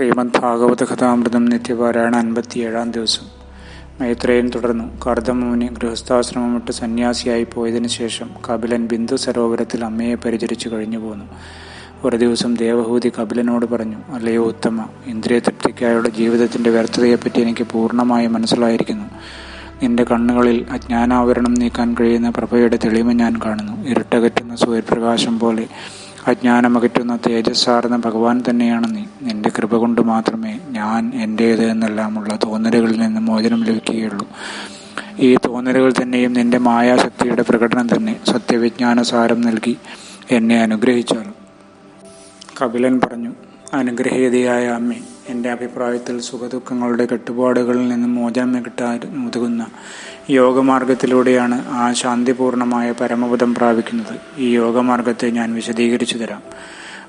ശ്രീമദ് ഭാഗവത കഥാമൃതം നിത്യപാരായണ അൻപത്തിയേഴാം ദിവസം. മൈത്രേയൻ തുടർന്നു. കർദമുനി ഗൃഹസ്ഥാശ്രമം വിട്ട് സന്യാസിയായി പോയതിനു ശേഷം കപിലൻ ബിന്ദു സരോവരത്തിൽ അമ്മയെ പരിചരിച്ചു കഴിഞ്ഞു പോന്നു. ഒരു ദിവസം ദേവഹൂതി കപിലനോട് പറഞ്ഞു അല്ലയോ ഉത്തമ ഇന്ദ്രിയ തൃപ്തിക്കായുള്ള ജീവിതത്തിന്റെ വ്യർത്ഥതയെപ്പറ്റി എനിക്ക് പൂർണമായി മനസ്സിലായിരിക്കുന്നു. നിന്റെ കണ്ണുകളിൽ അജ്ഞാനാവരണം നീക്കാൻ കഴിയുന്ന പ്രഭയുടെ തെളിമ ഞാൻ കാണുന്നു. ഇരുട്ടകറ്റുന്ന സൂര്യപ്രകാശം പോലെ അജ്ഞാനമകറ്റുന്ന തേജസ്സാർന്ന ഭഗവാൻ തന്നെയാണ് നീ. നിന്റെ കൃപ കൊണ്ട് മാത്രമേ ഞാൻ എന്റേത് എന്നെല്ലാമുള്ള തോന്നലുകളിൽ നിന്ന് മോചനം ലഭിക്കുകയുള്ളൂ. ഈ തോന്നലുകൾ തന്നെയും നിന്റെ മായാശക്തിയുടെ പ്രകടനം തന്നെ സത്യവിജ്ഞാനസാരം നൽകി എന്നെ അനുഗ്രഹിച്ചാലും. കപിലൻ പറഞ്ഞു അനുഗ്രഹീതയായ അമ്മേ എന്റെ അഭിപ്രായത്തിൽ സുഖദുഃഖങ്ങളുടെ കെട്ടുപാടുകളിൽ നിന്ന് മോചനം കിട്ടാൻ ഉതകുന്ന യോഗമാർഗത്തിലൂടെയാണ് ആ ശാന്തിപൂർണമായ പരമപദം പ്രാപിക്കുന്നത്. ഈ യോഗമാർഗത്തെ ഞാൻ വിശദീകരിച്ചു തരാം.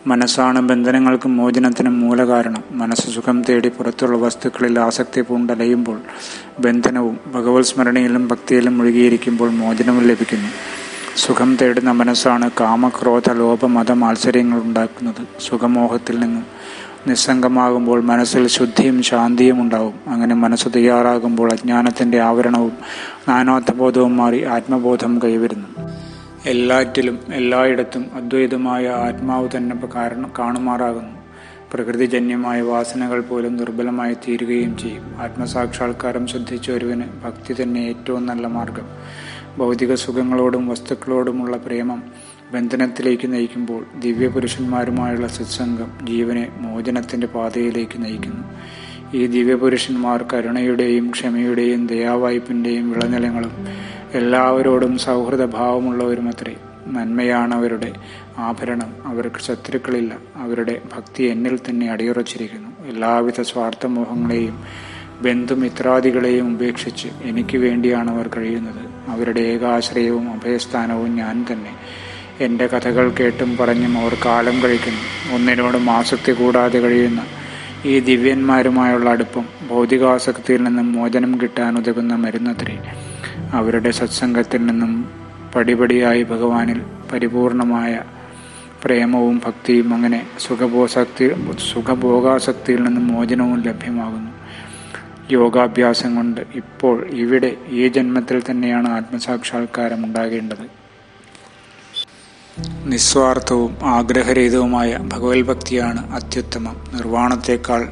മനസ്സാണ് ബന്ധനങ്ങൾക്കും മോചനത്തിനും മൂലകാരണം. മനസ്സ് സുഖം തേടി പുറത്തുള്ള വസ്തുക്കളിൽ ആസക്തി പൂണ്ടലയുമ്പോൾ ബന്ധനവും ഭഗവത് സ്മരണയിലും ഭക്തിയിലും മുഴുകിയിരിക്കുമ്പോൾ മോചനവും ലഭിക്കുന്നു. സുഖം തേടുന്ന മനസ്സാണ് കാമക്രോധ ലോപ മത മാത്സര്യങ്ങൾ ഉണ്ടാക്കുന്നത്. സുഖമോഹത്തിൽ നിന്നും നിസ്സംഗമാകുമ്പോൾ മനസ്സിൽ ശുദ്ധിയും ശാന്തിയും ഉണ്ടാവും. അങ്ങനെ മനസ്സ് തയ്യാറാകുമ്പോൾ അജ്ഞാനത്തിന്റെ ആവരണവും നാനാത്വബോധവും മാറി ആത്മബോധം കൈവരുന്നു. എല്ലാറ്റിലും എല്ലായിടത്തും അദ്വൈതമായ ആത്മാവ് തന്നെ കാരണം കാണുമാറാകുന്നു. പ്രകൃതിജന്യമായ വാസനകൾ പോലും ദുർബലമായി തീരുകയും ചെയ്യും. ആത്മസാക്ഷാത്കാരം ശ്രദ്ധിച്ച ഒരുവന് ഭക്തി തന്നെ ഏറ്റവും നല്ല മാർഗം. ഭൗതിക സുഖങ്ങളോടും വസ്തുക്കളോടുമുള്ള പ്രേമം ബന്ധനത്തിലേക്ക് നയിക്കുമ്പോൾ ദിവ്യപുരുഷന്മാരുമായുള്ള സത്സംഗം ജീവനെ മോചനത്തിന്റെ പാതയിലേക്ക് നയിക്കുന്നു. ഈ ദിവ്യപുരുഷന്മാർ കരുണയുടെയും ക്ഷമയുടെയും ദയാവായ്പിന്റെയും വിളനിലങ്ങളും എല്ലാവരോടും സൗഹൃദഭാവമുള്ളവരുമത്രേ. നന്മയാണ് അവരുടെ ആഭരണം. അവർക്ക് ശത്രുക്കളില്ല. അവരുടെ ഭക്തി എന്നിൽ തന്നെ അടിയുറച്ചിരിക്കുന്നു. എല്ലാവിധ സ്വാർത്ഥമോഹങ്ങളെയും ബന്ധുമിത്രാദികളെയും ഉപേക്ഷിച്ച് എനിക്ക് വേണ്ടിയാണ് അവർ കഴിയുന്നത്. അവരുടെ ഏകാശ്രയവും അഭയസ്ഥാനവും ഞാൻ തന്നെ. എന്റെ കഥകൾ കേട്ടും പറഞ്ഞും അവർ കാലം കഴിക്കുന്നു. ഒന്നിനോടും ആസക്തി കൂടാതെ കഴിയുന്ന ഈ ദിവ്യന്മാരുമായുള്ള അടുപ്പം ഭൗതികാസക്തിയിൽ നിന്നും മോചനം കിട്ടാൻ ഉതകുന്ന മരുന്നത്രേ. അവരുടെ സത്സംഗത്തിൽ നിന്നും പടിപടിയായി ഭഗവാനിൽ പരിപൂർണമായ പ്രേമവും ഭക്തിയും അങ്ങനെ സുഖഭോസക്തി സുഖഭോഗാസക്തിയിൽ നിന്നും മോചനവും ലഭ്യമാകുന്നു. യോഗാഭ്യാസം കൊണ്ട് ഇപ്പോൾ ഇവിടെ ഈ ജന്മത്തിൽ തന്നെയാണ് ആത്മസാക്ഷാത്കാരം ഉണ്ടാകേണ്ടത് നിസ്വാർത്ഥവും ആഗ്രഹരഹിതവുമായ ഭഗവത് ഭക്തിയാണ് അത്യുത്തമം. നിർവാണത്തെക്കാൾ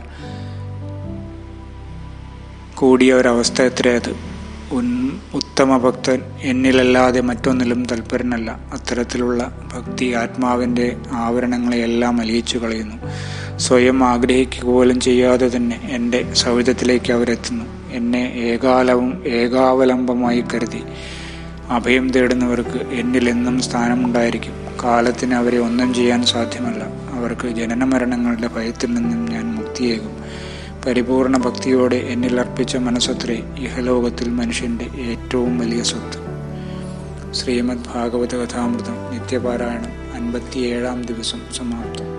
കൂടിയ ഒരവസ്ഥ എത്രയത്? ഉത്തമ ഭക്തൻ എന്നിലല്ലാതെ മറ്റൊന്നിലും തൽപരനല്ല. അത്തരത്തിലുള്ള ഭക്തി ആത്മാവിന്റെ ആവരണങ്ങളെയെല്ലാം അലിയിച്ചു കളയുന്നു. സ്വയം ആഗ്രഹിക്കുക പോലും ചെയ്യാതെ തന്നെ എന്റെ സൗഹൃദത്തിലേക്ക് അവരെത്തുന്നു. എന്നെ ഏകാലവും ഏകാവലംബമായി കരുതി. അഭയം തേടുന്നവർക്ക് എന്നിൽ എന്നും സ്ഥാനമുണ്ടായിരിക്കും. കാലത്തിന് അവരെ ഒന്നും ചെയ്യാൻ സാധ്യമല്ല. അവർക്ക് ജനനമരണങ്ങളുടെ ഭയത്തിൽ നിന്നും ഞാൻ മുക്തിയേകും. പരിപൂർണ ഭക്തിയോടെ എന്നിൽ അർപ്പിച്ച മനസ്സത്രേ ഇഹലോകത്തിൽ മനുഷ്യന്റെ ഏറ്റവും വലിയ സ്വത്ത്. ശ്രീമദ് ഭാഗവത കഥാമൃതം നിത്യപാരായണം അൻപത്തിയേഴാം ദിവസം സമാപ്തം.